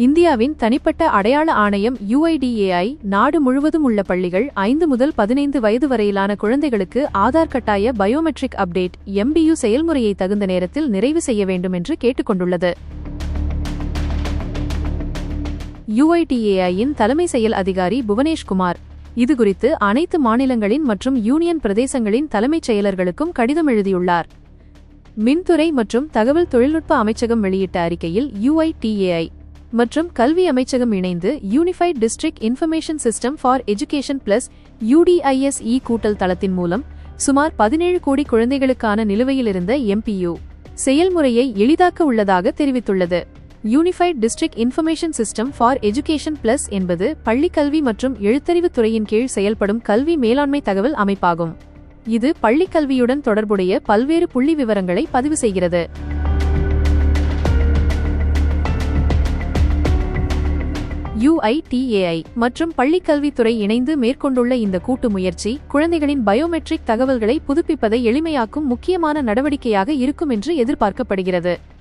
இந்தியாவின் தனிப்பட்ட அடையாள ஆணையம் யுஐடிஏஐ நாடு முழுவதும் உள்ள பள்ளிகள் ஐந்து முதல் பதினைந்து வயது வரையிலான குழந்தைகளுக்கு ஆதார் கட்டாய பயோமெட்ரிக் அப்டேட் எம்பியு செயல்முறையை தகுந்த நேரத்தில் நிறைவு செய்ய வேண்டும் என்று கேட்டுக்கொண்டுள்ளது. யுஐடிஏஐயின் தலைமை செயல் அதிகாரி புவனேஷ்குமார் இதுகுறித்து அனைத்து மாநிலங்களின் மற்றும் யூனியன் பிரதேசங்களின் தலைமைச் செயலர்களுக்கும் கடிதம் எழுதியுள்ளார். மின்துறை மற்றும் தகவல் தொழில்நுட்ப அமைச்சகம் வெளியிட்ட அறிக்கையில் யுஐடிஏஐ மற்றும் கல்வி அமைச்சகம் இணைந்து unified district information system for education plus UDISE கூட்டல் தளத்தின் மூலம் சுமார் பதினேழு கோடி குழந்தைகளுக்கான நிலுவையில் இருந்த எம்பியு செயல்முறையை எளிதாக்க உள்ளதாக தெரிவித்துள்ளது. Unified district information system for education plus என்பது பள்ளிக் கல்வி மற்றும் எழுத்தறிவுத் துறையின் கீழ் செயல்படும் கல்வி மேலாண்மை தகவல் அமைப்பாகும். இது பள்ளிக் கல்வியுடன் தொடர்புடைய பல்வேறு புள்ளி விவரங்களை பதிவு செய்கிறது. யுஐடிஏஐ மற்றும் பள்ளிக்கல்வித்துறை இணைந்து மேற்கொண்டுள்ள இந்த கூட்டு முயற்சி குழந்தைகளின் பயோமெட்ரிக் தகவல்களை புதுப்பிப்பதை எளிமையாக்கும் முக்கியமான நடவடிக்கையாக இருக்கும் என்று எதிர்பார்க்கப்படுகிறது.